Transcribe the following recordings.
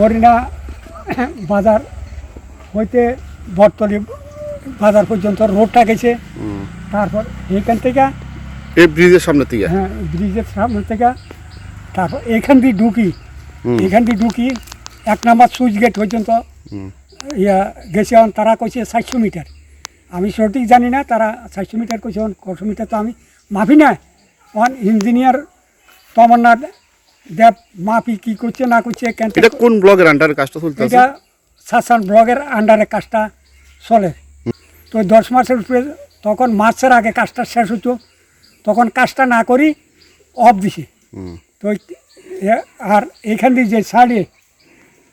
হরিণা বাজার হইতে বটতলি বাজার পর্যন্ত রোডটা গেছে। তারপর এইখান থেকে এই ব্রিজের সামনে থেকে? হ্যাঁ ব্রিজের সামনে থেকে তারপর এখান দিয়ে ঢুকি। এখান দিয়ে ঢুকি এক নম্বর সুইচ গেট পর্যন্ত। ইয়া গেছে তারা কইছে চারশো মিটার। আমি সঠিক জানি না তারা চারশো মিটার কইছে কশো মিটার তো আমি মাফি না। অন ইঞ্জিনিয়ার তমন্না দেব মাপি কি করছে না করছে কেন এটা কোন ব্লগের আন্ডারে কাজটা চলতে আছে এটা শাসন ব্লগের আন্ডারে কাজটা চলে। তো দশ মাসের উপরে তখন মাসের আগে কাজটা শেষ হতো। তখন কাজটা না করি অফ দিছে। তো আর এইখান দিয়ে যে সাইডে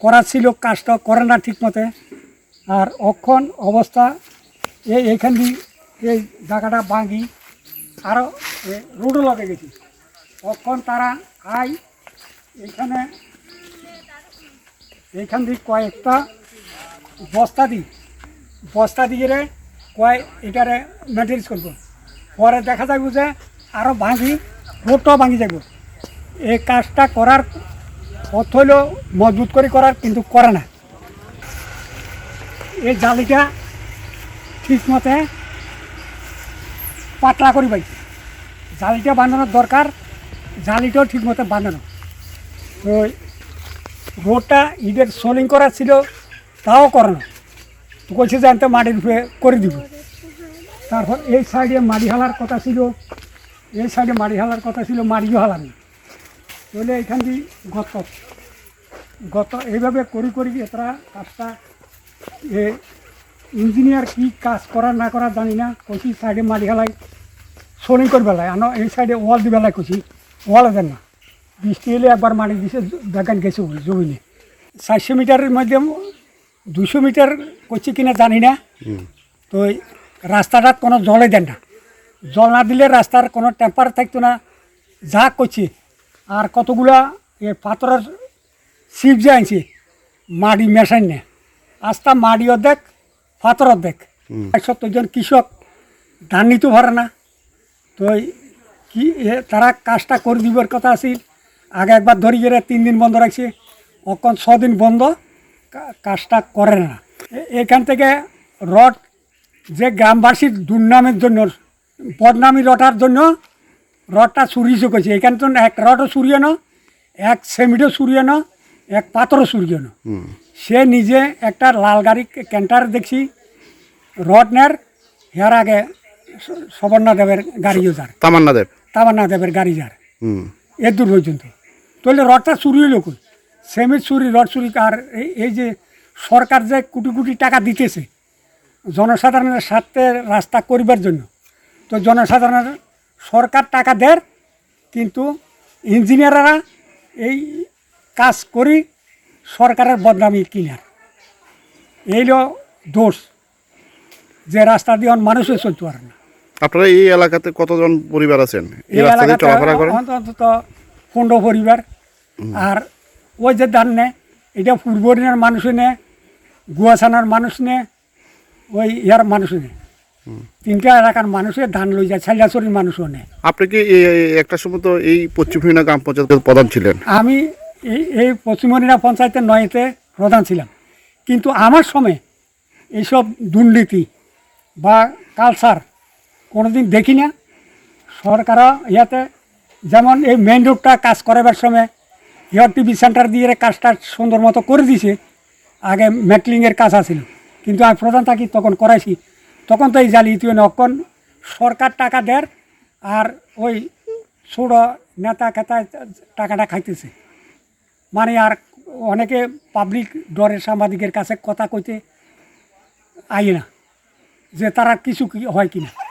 করা ছিল কাজটা করে না ঠিক মতে আর অক্ষণ অবস্থা এই এইখান দিয়ে এই জায়গাটা ভাঙি আরও রোডও লগে গেছি। অক্ষণ তারা আই এইখানে এইখান দিয়ে কয়েকটা বস্তা দিই। বস্তা দিয়ে রে কয় এটারে মেনটেন্স করব। পরে দেখা যাবে যে আরও ভাঙি রোডটাও ভাঙি যাব এই কাজটা করার অর্থ হইল মজবুত করে করার, কিন্তু করে না। এই জালিটা ঠিক মতে পাতলা করি পাই জালিটা বাঁধানোর দরকার, জালিটাও ঠিক মতো বাঁধানো তো রোডটা ইটের সোলিং করা ছিল, তাও করানো তো কইছে যে আমি তো মাটির উপরে করে দিব। তারপর এই সাইডে মাটি হালার কথা ছিল, এই সাইডে মাটি হালার কথা ছিল মাটিও হালানি তাহলে এখান দিয়ে গত গত এইভাবে করি করি এতটা কাজটা, এ ইঞ্জিনিয়ার কি কাজ করার না করার জানি না, কইছি সাইডে মাটি হালাই, সোলিং করবে লাই আনো এই সাইডে ওয়াল দিবে লাই কইছি, ওয়ালে দেন না। বৃষ্টি এলে একবার মাটি দিছে বেগান গেছে জমিনে। চারশো মিটারের মধ্যে দুশো মিটার করছি কিনা জানি না। তো রাস্তাটা কোনো জলে দেন না। জল না দিলে রাস্তার কোনো টেম্পার থাকতো না। যা করছে আর কতগুলা এ পাথরের শিপ যে আনছে মাটি মেশাই নে। আস্তা মাটি অর্ধেক পাথর অর্ধেক। সত্তর জন কৃষক ধান নিতে পারে না। তো কি এ তারা কাজটা করে দিবার কথা আছিল আগে একবার ধরি গেলে তিন দিন বন্ধ রাখছে। অকন ছদিন বন্ধ কাজটা করে না। এখান থেকে রড যে গ্রামবাসীর দুর্নামের জন্য বদনামি রটার জন্য রডটা চুরিয়ে করছে এখান তো এক রডও চুরিয়ে না এক সেমিটও চুরিয়ে না এক পাথরও চুরিয়ে না। সে নিজে একটা লাল গাড়ি ক্যান্টার দেখছি রড নের হের আগে সবর্ণা দেবের গাড়িও যার। তামান্না দেব। তামান্না দেবের গাড়ি যার। হুম। এ দূর পর্যন্ত। তাহলে রডটা চুরি হইল কই? সেমিট চুরি রড চুরি আর এই যে সরকার যে কোটি কোটি টাকা দিতেছে জনসাধারণের স্বার্থে রাস্তা করিবার জন্য। তো জনসাধারণের সরকার টাকা দেয় কিন্তু ইঞ্জিনিয়াররা এই কাজ করি সরকারের বদনামি কিনার। এইলো দোষ যে রাস্তা দিয়ে অন মানুষে চলতে পারে না। আপনারা এই এলাকাতে কতজন পরিবার আছেন? এই এলাকাতে অন্তত পনেরো পরিবার। আর ওই যে ধান নে এটা পূর্ব দিনের মানুষ নে গুয়াছানার মানুষ নে ওই ইয়ার মানুষ নে। তিনটা এলাকার মানুষে ধান লই যায় ছাইলাচুরির মানুষও নে। আপনি কি একটা সময় তো এই পশ্চিম ফিনা গ্রাম পঞ্চায়েতের প্রধান ছিলেন? আমি এই এই পশ্চিমবঙ্গিনা পঞ্চায়েতের নয়তে প্রধান ছিলাম। কিন্তু আমার সময় এইসব দুর্নীতি বা কালচার কোনোদিন দেখি না সরকার ইয়াতে যেমন এই মেন রোডটা কাজ করাবার সময় ইয়ার টিভি সেন্টার দিয়ে কাজটা সুন্দর মতো করে দিছে। আগে ম্যাকলিংয়ের কাজ আছিল। কিন্তু আমি প্রধান থাকি, তখন করাইছি। তখন তো এই জালি তুই নকন সরকার টাকা দেয় আর ওই ছোট নেতা খেতা টাকাটা খাইতেছে। মানে আর অনেকে পাবলিক ডরের সাংবাদিকের কাছে কথা কইতে আই না, যে তারা কিছু কি হয় কিনা।